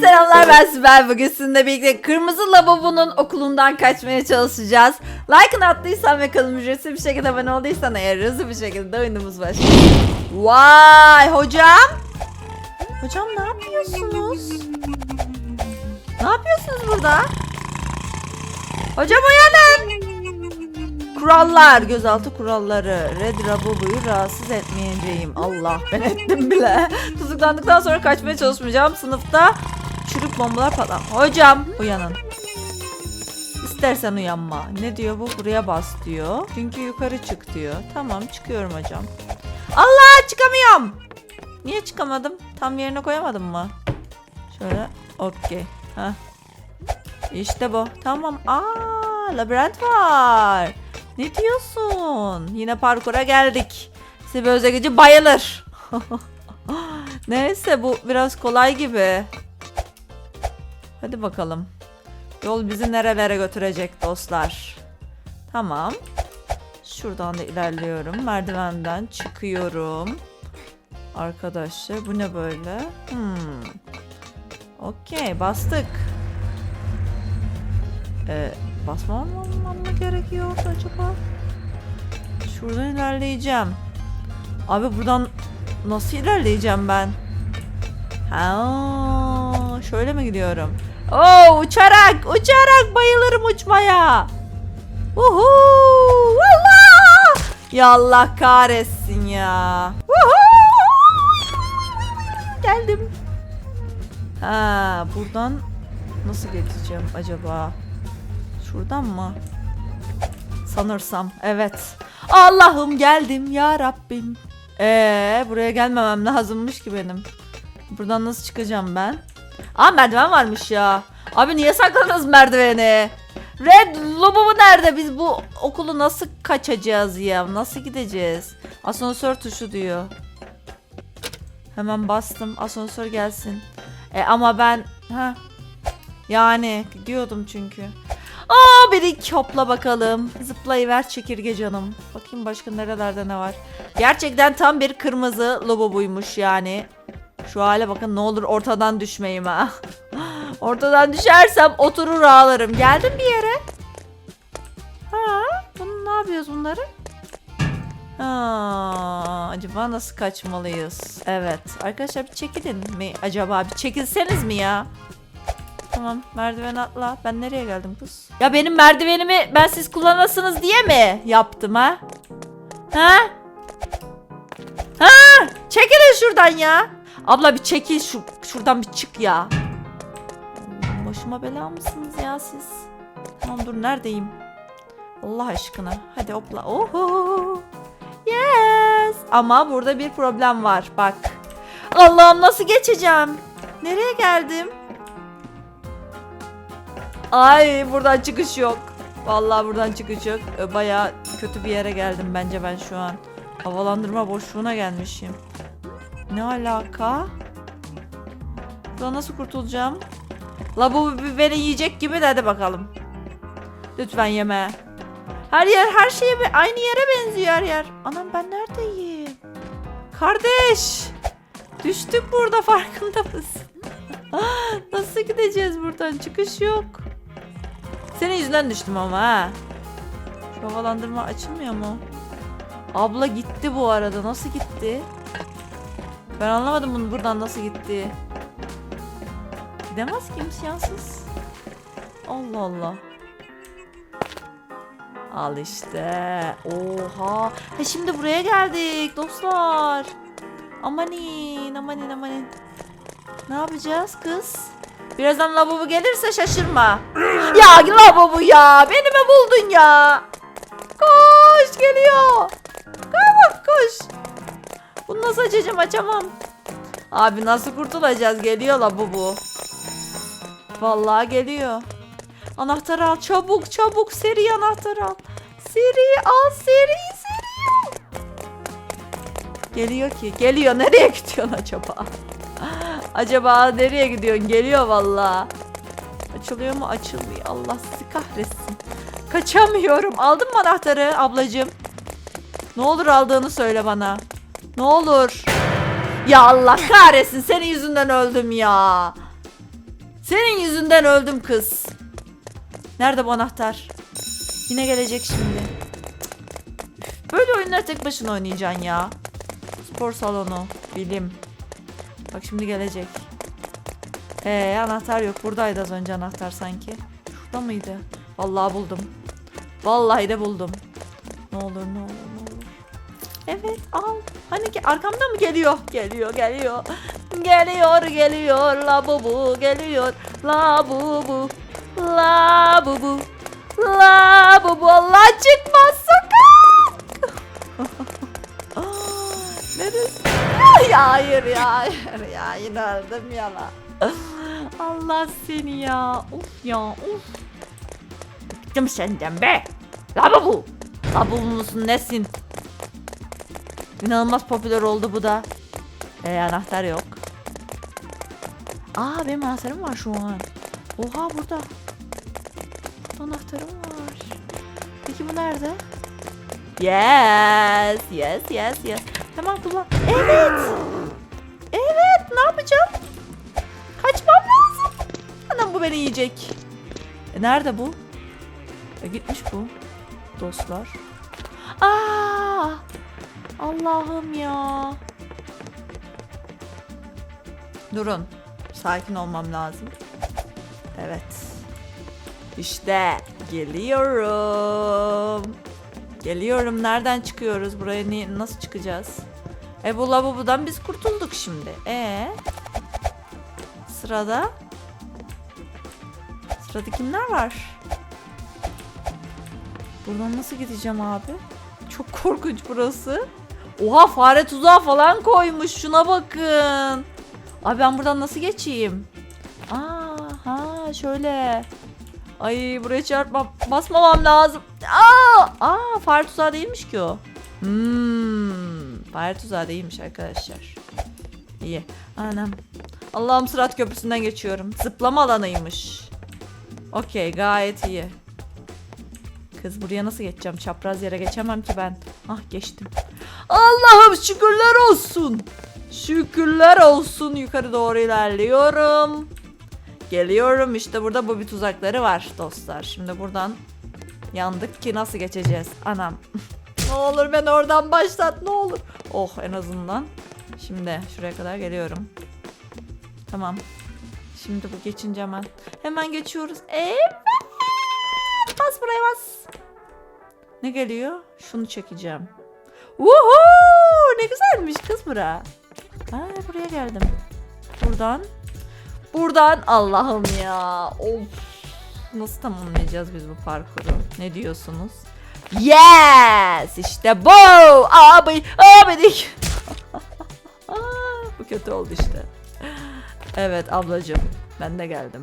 selamlar ben Sibel. Bugün sizinle birlikte Kırmızı Lavabo'nun okulundan kaçmaya çalışacağız. Like'ını attıysan ve kanalım ücretsiz bir şekilde abone olduysan eğer hızlı bir şekilde oyunumuz başlıyor. Vay hocam. Hocam ne yapıyorsunuz? Ne yapıyorsunuz burada? Hocam uyanın. Kurallar, gözaltı kuralları. Red Rabobu'yu rahatsız etmeyeceğim. Allah ben ettim bile. Tutuklandıktan sonra kaçmaya çalışmayacağım. Sınıfta çürük bombalar patlam. Hocam uyanın. İstersen uyanma. Ne diyor bu? Buraya bas diyor. Çünkü yukarı çık diyor. Tamam çıkıyorum hocam. Allah çıkamıyorum. Niye çıkamadım? Tam yerine koyamadım mı? Şöyle okey. İşte bu. Tamam. Aa, labirent var. Ne diyorsun? Yine parkura geldik. Sibel Özegeci bayılır. Neyse bu biraz kolay gibi. Hadi bakalım. Yol bizi nerelere götürecek dostlar. Tamam. Şuradan da ilerliyorum. Merdivenden çıkıyorum. Arkadaşlar bu ne böyle? Hmm. Okey bastık. Ee, basmam mı gerekiyor acaba? Şuradan ilerleyeceğim. Abi buradan nasıl ilerleyeceğim ben? Ha, şöyle mi gidiyorum? Oo, uçarak, uçarak bayılırım uçmaya. Uhu! Allah! Ya Allah kahretsin ya. Uhu! Geldim. Ha, buradan nasıl geçeceğim acaba? Şuradan mı? Sanırsam evet. Allah'ım geldim ya Rabbim. Ee, buraya gelmemem lazımmış ki benim. Buradan nasıl çıkacağım ben? Aa merdiven varmış ya. Abi niye sakladınız merdiveni? Red Lobo'mu nerede? Biz bu okulu nasıl kaçacağız ya? Nasıl gideceğiz? Asansör tuşu diyor. Hemen bastım. Asansör gelsin. E ama ben ha yani gidiyordum çünkü. Aa bir hopla bakalım. Zıplayıver çekirge canım. Bakayım başka nerelerde ne var. Gerçekten tam bir kırmızı lobo buymuş yani. Şu hale bakın ne olur ortadan düşmeyeyim ha. ortadan düşersem oturur ağlarım. Geldim bir yere. Ha, bunu ne yapıyoruz bunları? Ha, acaba nasıl kaçmalıyız? Evet. Arkadaşlar bir çekilin mi acaba? Bir çekilseniz mi ya? Tamam merdiven atla. Ben nereye geldim kız? Ya benim merdivenimi ben siz kullanasınız diye mi yaptım ha? Ha? Ha? Çekilin şuradan ya. Abla bir çekil şu şuradan bir çık ya. Başıma bela mısınız ya siz? Tamam dur neredeyim? Allah aşkına. Hadi hopla. Oho. Yes. Ama burada bir problem var. Bak. Allah'ım nasıl geçeceğim? Nereye geldim? Ay buradan çıkış yok. Vallahi buradan çıkış yok. Baya kötü bir yere geldim bence ben şu an. Havalandırma boşluğuna gelmişim. Ne alaka? Buradan nasıl kurtulacağım? La bu beni yiyecek gibi de hadi bakalım. Lütfen yeme. Her yer her şeye aynı yere benziyor her yer. Anam ben neredeyim? Kardeş. Düştük burada farkında mısın? Nasıl gideceğiz buradan? Çıkış yok. Senin yüzünden düştüm ama ha. Şu havalandırma açılmıyor mu? Abla gitti bu arada. Nasıl gitti? Ben anlamadım bunu buradan nasıl gitti. Gidemez ki imkansız. Allah Allah. Al işte. Oha. Ha şimdi buraya geldik dostlar. Amanin amanin amanin. Ne yapacağız kız? Birazdan lavabo gelirse şaşırma. ya lavabo ya. Beni mi buldun ya? Koş geliyor. Koş koş. Bunu nasıl açacağım açamam. Abi nasıl kurtulacağız? Geliyor lavabo. Vallahi geliyor. Anahtarı al çabuk çabuk seri anahtarı al. Seri al seri seri. Geliyor ki geliyor nereye gidiyorsun acaba? acaba nereye gidiyorsun? Geliyor valla. Açılıyor mu? Açılmıyor. Allah sizi kahretsin. Kaçamıyorum. Aldın mı anahtarı ablacığım? Ne olur aldığını söyle bana. Ne olur. Ya Allah kahretsin. Senin yüzünden öldüm ya. Senin yüzünden öldüm kız. Nerede bu anahtar? Yine gelecek şimdi. Böyle oyunlar tek başına oynayacaksın ya. Spor salonu, bilim. Bak şimdi gelecek. Ee anahtar yok. Buradaydı az önce anahtar sanki. Şurada mıydı? Vallahi buldum. Vallahi de buldum. Ne olur ne olur ne olur. Evet al. Hani ki arkamda mı geliyor? Geliyor geliyor. Geliyor geliyor la bu bu geliyor la bu bu la bu bu la bu bu Allah çıkmaz sokak. Neresi? Ay, hayır ya hayır ya yine öldüm ya la. Allah seni ya. Of ya of. Bıktım senden be. La bu bu. La bu musun nesin? İnanılmaz popüler oldu bu da. Ee, anahtar yok. Aa benim anahtarım var şu an. Oha burada. Anahtarım var. Peki bu nerede? Yes, yes, yes, yes. Tamam kullan. Evet. Evet, ne yapacağım? Kaçmam lazım. Anam bu beni yiyecek. E, nerede bu? E, gitmiş bu. Dostlar. Allah'ım ya. Durun. Sakin olmam lazım. Evet. İşte geliyorum. Geliyorum. Nereden çıkıyoruz? Buraya ni- nasıl çıkacağız? E bu lavabodan biz kurtulduk şimdi. E Sırada Sırada kimler var? Buradan nasıl gideceğim abi? Çok korkunç burası. Oha fare tuzağı falan koymuş. Şuna bakın. Abi ben buradan nasıl geçeyim? Aa, ha şöyle. Ay buraya çarpma basmamam lazım. Aa, aa fare tuzağı değilmiş ki o. Hmm, fare tuzağı değilmiş arkadaşlar. İyi. Anam. Allah'ım sırat köprüsünden geçiyorum. Zıplama alanıymış. Okey gayet iyi. Kız buraya nasıl geçeceğim? Çapraz yere geçemem ki ben. Ah geçtim. Allah'ım şükürler olsun. Şükürler olsun. Yukarı doğru ilerliyorum. Geliyorum işte burada bu bir tuzakları var dostlar. Şimdi buradan yandık ki nasıl geçeceğiz? Anam. ne olur ben oradan başlat ne olur. Oh en azından. Şimdi şuraya kadar geliyorum. Tamam. Şimdi bu geçince hemen. Hemen geçiyoruz. Evet. Bas buraya bas. Ne geliyor? Şunu çekeceğim. Woohoo! Ne güzelmiş kız bura. Ha, buraya geldim. Buradan. Buradan Allah'ım ya. Of. Nasıl tamamlayacağız biz bu parkuru? Ne diyorsunuz? Yes! İşte bu! Abi, abi dik. bu kötü oldu işte. Evet ablacığım. Ben de geldim.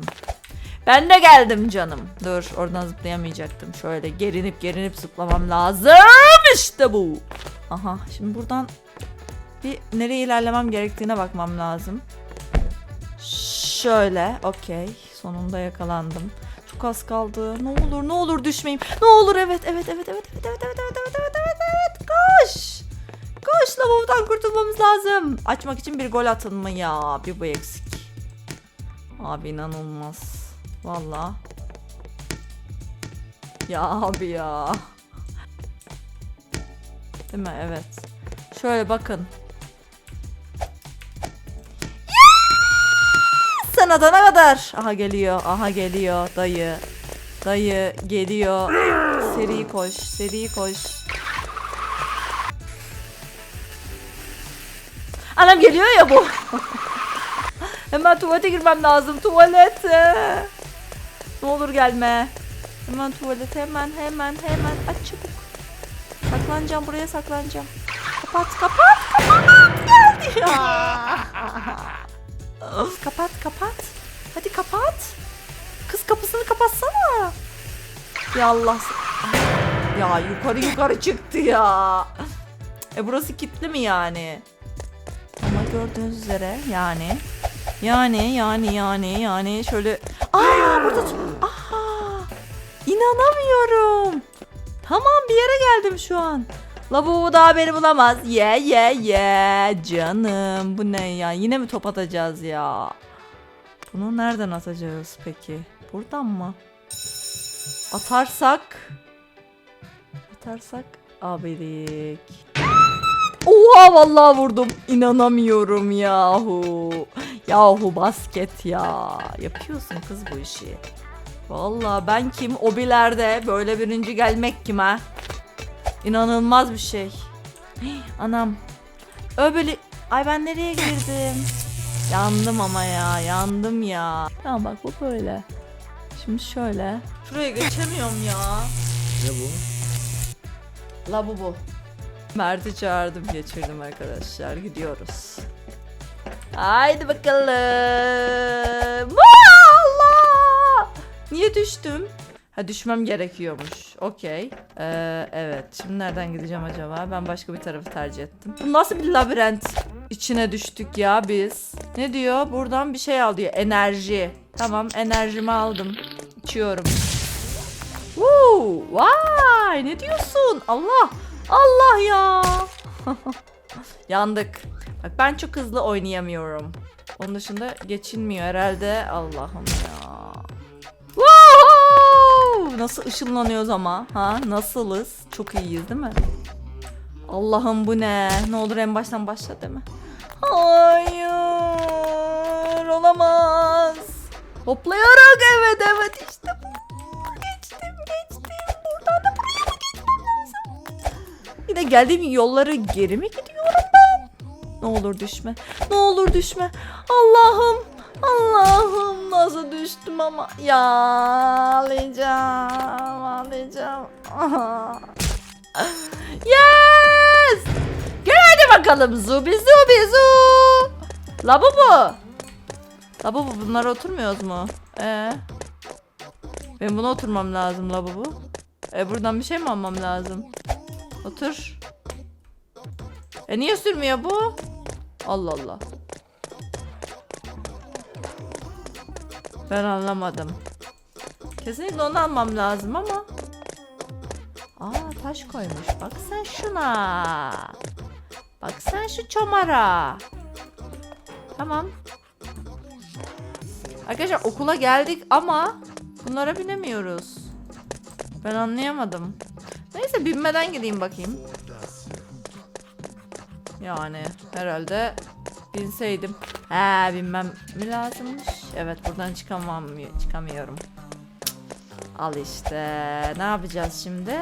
Ben de geldim canım. Dur oradan zıplayamayacaktım. Şöyle gerinip gerinip zıplamam lazım. İşte bu. Aha şimdi buradan bir nereye ilerlemem gerektiğine bakmam lazım. Şöyle okey. Sonunda yakalandım. Çok az kaldı. Ne olur ne olur düşmeyeyim. Ne olur evet evet evet evet evet evet evet evet evet evet evet evet koş. Koş lavabodan kurtulmamız lazım. Açmak için bir gol atın mı ya? Bir bu eksik. Abi inanılmaz. Valla. Ya abi ya. Değil mi? Evet. Şöyle bakın. Sen atana kadar. Aha geliyor. Aha geliyor. Dayı. Dayı geliyor. Seri koş. Seri koş. Anam geliyor ya bu. Hemen tuvalete girmem lazım. Tuvalete. Ne olur gelme. Hemen tuvalete hemen hemen hemen aç çabuk. Saklanacağım buraya saklanacağım. Kapat kapat kapat geldi ya. kapat kapat. Hadi kapat. Kız kapısını kapatsana. Ya Allah. Ya yukarı yukarı çıktı ya. E burası kilitli mi yani? Ama gördüğünüz üzere yani. Yani yani yani yani şöyle. Aa burada. Aha. İnanamıyorum. Tamam bir yere geldim şu an. Lavabo daha beni bulamaz. Ye ye ye canım. Bu ne ya? Yine mi top atacağız ya? Bunu nereden atacağız peki? Buradan mı? Atarsak atarsak abidik. Oha vallahi vurdum. İnanamıyorum yahu. Yahu basket ya. Yapıyorsun kız bu işi. Vallahi ben kim? Obilerde böyle birinci gelmek kim ha? İnanılmaz bir şey. Hii, Anam. Öbeli... Ay ben nereye girdim? Yandım ama ya. Yandım ya. Tamam bak bu böyle. Şimdi şöyle. Şuraya geçemiyorum ya. Ne bu? Labubu. Mert'i çağırdım geçirdim arkadaşlar. Gidiyoruz. Haydi bakalım. Niye düştüm? Ha düşmem gerekiyormuş. Okey. Ee, evet. Şimdi nereden gideceğim acaba? Ben başka bir tarafı tercih ettim. Bu nasıl bir labirent? İçine düştük ya biz. Ne diyor? Buradan bir şey al diyor. Enerji. Tamam enerjimi aldım. İçiyorum. Woo! Vay! Ne diyorsun? Allah! Allah ya! Yandık. Bak ben çok hızlı oynayamıyorum. Onun dışında geçilmiyor herhalde. Allah'ım Wow! Nasıl ışınlanıyoruz ama? Ha? Nasılız? Çok iyiyiz değil mi? Allah'ım bu ne? Ne olur en baştan başla mi? Hayır! Olamaz. Hoplayarak evet evet işte bu. Geçtim geçtim. Buradan da buraya mı geçmem lazım? Yine geldiğim yolları geri mi gidiyorum ben? Ne olur düşme. Ne olur düşme. Allah'ım. Allah'ım nasıl düştüm ama. Ya ağlayacağım. Ağlayacağım. Yes! Gel hadi bakalım zubi zubi zu. Labubu. Labubu bunlara oturmuyoruz mu? Ee? Benim buna oturmam lazım labubu. E buradan bir şey mi almam lazım? Otur. E niye sürmüyor bu? Allah Allah. Ben anlamadım. Kesinlikle onu almam lazım ama. Aa taş koymuş. Bak sen şuna. Bak sen şu çomara. Tamam. Arkadaşlar okula geldik ama bunlara binemiyoruz. Ben anlayamadım. Neyse binmeden gideyim bakayım. Yani herhalde binseydim. He binmem mi lazımmış? Evet buradan çıkamam çıkamıyorum. Al işte. Ne yapacağız şimdi?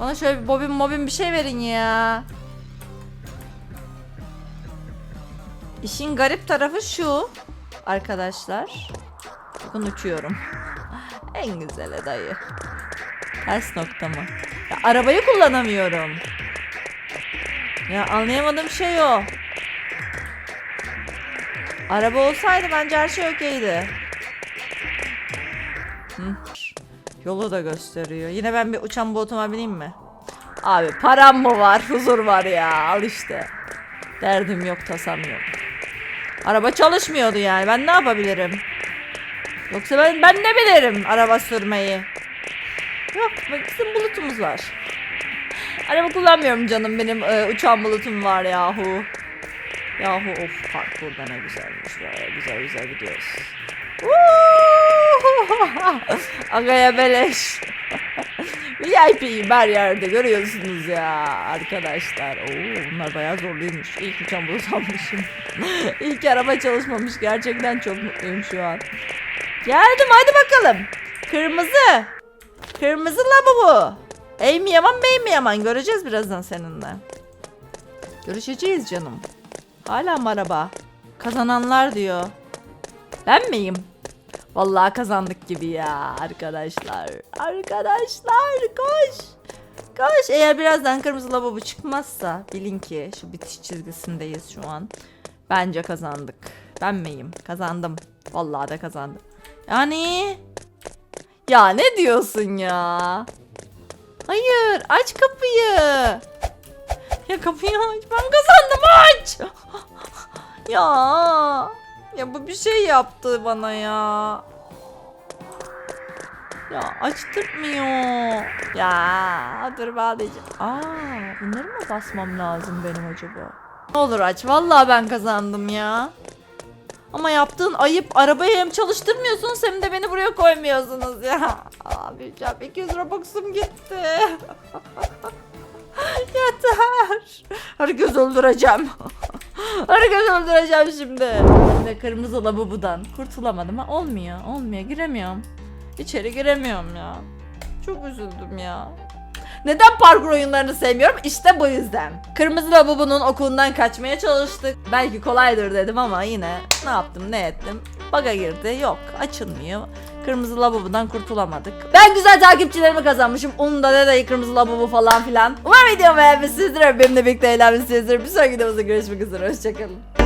Bana şöyle bir bobin mobin bir şey verin ya. İşin garip tarafı şu. Arkadaşlar. Bakın uçuyorum. en güzeli dayı. Ters nokta mı? Ya, arabayı kullanamıyorum. Ya anlayamadığım şey o. Araba olsaydı bence her şey okeydi. Yolu da gösteriyor. Yine ben bir uçan botuma bineyim mi? Abi param mı var? Huzur var ya. Al işte. Derdim yok, tasam yok. Araba çalışmıyordu yani. Ben ne yapabilirim? Yoksa ben ben ne bilirim araba sürmeyi? Yok, bizim bulutumuz var. Araba kullanmıyorum canım benim e, uçağın bulutum var yahu. Yahu of park burada ne güzelmiş böyle güzel güzel gidiyoruz. Agaya beleş. VIP'yim her yerde görüyorsunuz ya arkadaşlar. Oo, bunlar bayağı zorluymuş. İlk uçan bulut almışım. İlk araba çalışmamış. Gerçekten çok mutluyum şu an. Geldim hadi bakalım. Kırmızı. Kırmızı lavabo. Ey mi yaman bey mi yaman göreceğiz birazdan seninle. Görüşeceğiz canım. Hala mı araba? Kazananlar diyor. Ben miyim? Vallahi kazandık gibi ya arkadaşlar. Arkadaşlar koş. Koş. Eğer birazdan kırmızı lavabo çıkmazsa bilin ki şu bitiş çizgisindeyiz şu an. Bence kazandık. Ben miyim? Kazandım. Vallahi de kazandım. Yani ya ne diyorsun ya? Hayır aç kapıyı. Ya kapıyı aç. Ben kazandım aç. ya. Ya bu bir şey yaptı bana ya. Ya açtırmıyor. Ya dur bağlayacağım. Aa bunları mı basmam lazım benim acaba? Ne olur aç. Vallahi ben kazandım ya. Ama yaptığın ayıp. Arabayı hem çalıştırmıyorsunuz hem de beni buraya koymuyorsunuz ya. Abi can 200 Robux'um gitti. Yeter. Herkes öldüreceğim. Herkes öldüreceğim şimdi. Ve kırmızı lavabodan kurtulamadım ha. Olmuyor. Olmuyor. Giremiyorum. İçeri giremiyorum ya. Çok üzüldüm ya. Neden parkur oyunlarını sevmiyorum? İşte bu yüzden. Kırmızı lavabonun okulundan kaçmaya çalıştık. Belki kolaydır dedim ama yine ne yaptım ne ettim. Baga girdi. Yok açılmıyor. Kırmızı lavabodan kurtulamadık. Ben güzel takipçilerimi kazanmışım. Onun da ne de kırmızı lavabo falan filan. Umarım videomu beğenmişsinizdir. Benimle birlikte eğlenmişsinizdir. Bir sonraki videomuzda görüşmek üzere. Hoşçakalın.